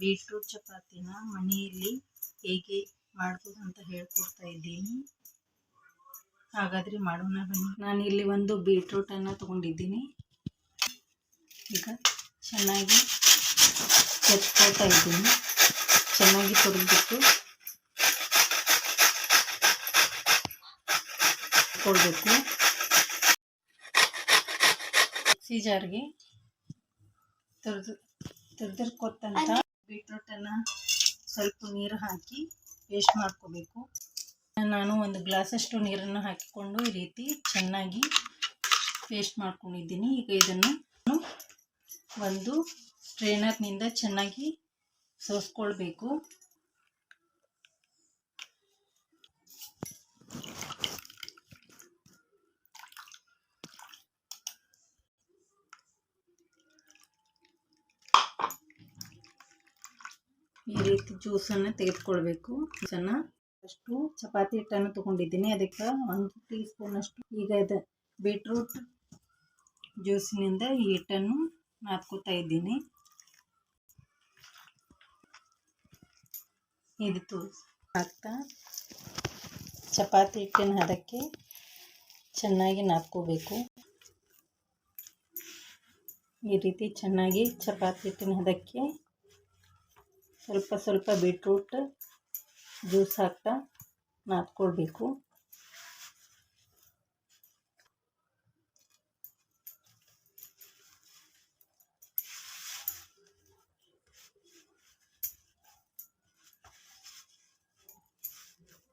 Beetroot ಚಪಾತಿನ ಮನೆಯಲ್ಲಿ ಹೇಗೆ ಮಾಡ್ಬೋದು ಅಂತ ಹೇಳ್ಕೊಡ್ತಾ ಇದ್ದೀನಿ. ಹಾಗಾದರೆ ಮಾಡೋಣ ಬನ್ನಿ. ನಾನು ಇಲ್ಲಿ ಒಂದು ಬೀಟ್ರೂಟನ್ನು ತೊಗೊಂಡಿದ್ದೀನಿ. ಈಗ ಚೆನ್ನಾಗಿ ಕೆತ್ಕೊಳ್ತಾ ಇದ್ದೀನಿ. ಚೆನ್ನಾಗಿ ತುರಿದ್ಬಿಟ್ಟು ಕೊಡಬೇಕು. ಮಿಕ್ಸಿ ಜಾರ್ಗೆ ತುರಿದು ಬೀಟ್ರೂಟನ್ನು ಸ್ವಲ್ಪ ನೀರು ಹಾಕಿ ಪೇಸ್ಟ್ ಮಾಡ್ಕೋಬೇಕು. ನಾನು ಒಂದು ಗ್ಲಾಸಷ್ಟು ನೀರನ್ನು ಹಾಕಿಕೊಂಡು ಈ ರೀತಿ ಚೆನ್ನಾಗಿ ಪೇಸ್ಟ್ ಮಾಡ್ಕೊಂಡಿದ್ದೀನಿ. ಈಗ ಇದನ್ನು ಒಂದು ಸ್ಟ್ರೈನರ್ನಿಂದ ಚೆನ್ನಾಗಿ ಸೋಸ್ಕೊಳ್ಬೇಕು. ಈ ರೀತಿ ಜ್ಯೂಸನ್ನು ತೆಗೆದುಕೊಳ್ಬೇಕು. ಜ್ಯೂಸನ್ನು ಅಷ್ಟು ಚಪಾತಿ ಹಿಟ್ಟನ್ನು ತೊಗೊಂಡಿದ್ದೀನಿ. ಅದಕ್ಕೆ ಒಂದು ಟೀ ಸ್ಪೂನಷ್ಟು ಈಗ ಇದು ಬೀಟ್ರೂಟ್ ಜ್ಯೂಸಿನಿಂದ ಈ ಹಿಟ್ಟನ್ನು ನಾದ್ಕೋತಾ ಇದ್ದೀನಿ. ಇದು ಹಾಕ್ತಾ ಚಪಾತಿ ಹಿಟ್ಟಿನ ಹದಕ್ಕೆ ಚೆನ್ನಾಗಿ ನಾದ್ಕೋಬೇಕು ಈ ರೀತಿ ಚೆನ್ನಾಗಿ ಚಪಾತಿ ಹಿಟ್ಟಿನ ಹದಕ್ಕೆ ಸ್ವಲ್ಪ ಸ್ವಲ್ಪ ಬೀಟ್ರೂಟ್ ಜ್ಯೂಸ್ ಹಾಕ್ತಾ ನಾದ್ಕೊಳ್ಬೇಕು.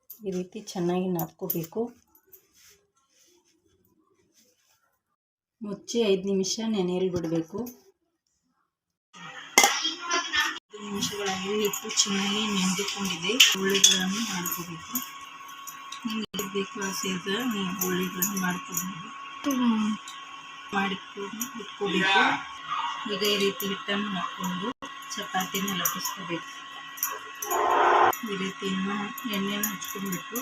ಈ ರೀತಿ ಚೆನ್ನಾಗಿ ನಾದ್ಕೋಬೇಕು ಮುಚ್ಚಿ ಐದು ನಿಮಿಷ ನೆನೆಯಲ್ಲಿ ಬಿಡಬೇಕು ನಿಮಿಷಗಳಲ್ಲಿ ಹಿಟ್ಟು ಚೆನ್ನಾಗಿ ನೆಂದುಕೊಂಡಿದೆ ಹುಳಿಗಳನ್ನು ಮಾಡ್ಕೋಬೇಕು. ನಿಮಗೆ ಬೇಕು ಆಸೆ ಸೇರಿದ ನೀವು ಹುಳಿಗಳನ್ನು ಮಾಡ್ಕೋಬಹುದು. ಮಾಡಿಕೊಂಡು ಇಟ್ಕೋಬೇಕು. ಈಗ ಈ ರೀತಿ ಹಿಟ್ಟನ್ನು ಹಾಕ್ಕೊಂಡು ಚಪಾತಿನ ಲಟ್ಟಿಸ್ಕೋಬೇಕು. ಈ ರೀತಿ ಎಣ್ಣೆನ ಹಚ್ಕೊಂಡ್ಬಿಟ್ಟು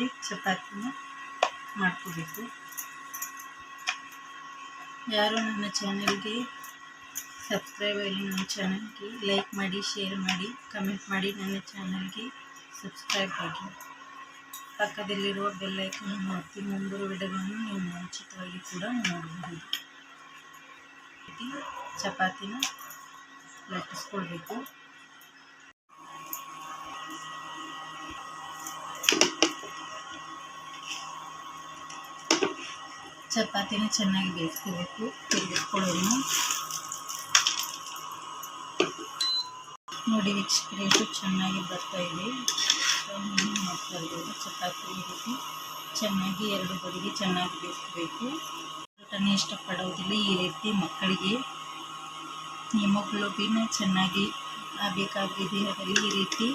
ಈ ಚಪಾತಿನ ಮಾಡ್ಕೋಬೇಕು. ಯಾರು ನನ್ನ ಚಾನಲ್ಗೆ ಸಬ್ಸ್ಕ್ರೈಬ್ ಆಗಿ ನನ್ನ ಚಾನಲ್ಗೆ ಲೈಕ್ ಮಾಡಿ ಶೇರ್ ಮಾಡಿ ಕಮೆಂಟ್ ಮಾಡಿ ನನ್ನ ಚಾನಲ್ಗೆ ಸಬ್ಸ್ಕ್ರೈಬ್ ಆಗಿ. ಪಕ್ಕದಲ್ಲಿರುವ ಬೆಲ್ಲೈಕನ್ನು ಒತ್ತಿ ಮುಂಬರುವ ವಿಡಿಯೋಗಳನ್ನು ನೀವು ಮುಂಚಿತವಾಗಿ ಕೂಡ ನೋಡಬಹುದು. ಚಪಾತಿನ ಲಟ್ಟಿಸ್ಕೊಳ್ಬೇಕು ಚಪಾತಿನ ಚೆನ್ನಾಗಿ ಬೇಯಿಸ್ಕೋಬೇಕು. ತೆಗೆದುಕೊಳ್ಳೋಣ ನೋಡಿ ವಿಕ್ಸ್ ಚೆನ್ನಾಗಿ ಬರ್ತಾ ಇದೆ. ಮಾಡ್ತಾ ಇರ್ಬೋದು ಚಪಾತಿ ಈ ರೀತಿ ಚೆನ್ನಾಗಿ ಎರಡು ಬದಿಗೆ ಚೆನ್ನಾಗಿ ಬೇಯಿಸ್ಬೇಕು. ಊಟನ ಇಷ್ಟಪಡೋದಿಲ್ಲ, ಈ ರೀತಿ ಮಕ್ಕಳಿಗೆ. ಹಿಮೋಗ್ಲೋಬಿನ್ ಚೆನ್ನಾಗಿ ಆಗಬೇಕಾಗಿದೆ ಅದರಲ್ಲಿ ಈ ರೀತಿ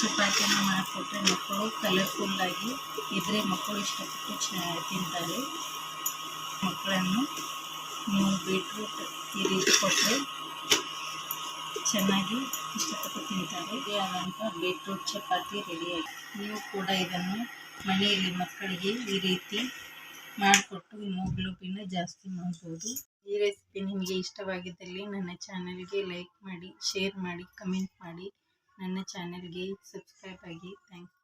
ಚಪಾತಿಯನ್ನು ಮಾಡಿಕೊಟ್ರೆ ಮಕ್ಕಳು ಕಲರ್ಫುಲ್ ಆಗಿ ಇದ್ರೆ ಮಕ್ಕಳು ಇಷ್ಟಪಟ್ಟು ಚೆನ್ನಾಗಿ ತಿಂತಾರೆ. ಮಕ್ಕಳನ್ನು ನೀವು ಬೀಟ್ರೂಟ್ ಈ ರೀತಿ ಕೊಟ್ಟರೆ ಚೆನ್ನಾಗಿ ಇಷ್ಟಪಟ್ಟು ತಿಂತಾರೆ. ಆದಂಥ ಬೀಟ್ರೂಟ್ ಚಪಾತಿ ರೆಡಿಯಾಗಿ ನೀವು ಕೂಡ ಇದನ್ನು ಮನೆಯಲ್ಲಿ ಮಕ್ಕಳಿಗೆ ಈ ರೀತಿ ಮಾಡಿಕೊಟ್ಟು ಹಿಮೋಗ್ಲೋಬಿನ್ ಜಾಸ್ತಿ ಮಾಡ್ಬೋದು. ಈ ರೆಸಿಪಿ ನಿಮಗೆ ಇಷ್ಟವಾಗಿದ್ದಲ್ಲಿ ನನ್ನ ಚಾನಲ್ಗೆ ಲೈಕ್ ಮಾಡಿ ಶೇರ್ ಮಾಡಿ ಕಮೆಂಟ್ ಮಾಡಿ. ನನ್ನ ಚಾನಲ್ಗೆ ಸಬ್ಸ್ಕ್ರೈಬ್ ಆಗಿ. ಥ್ಯಾಂಕ್ಸ್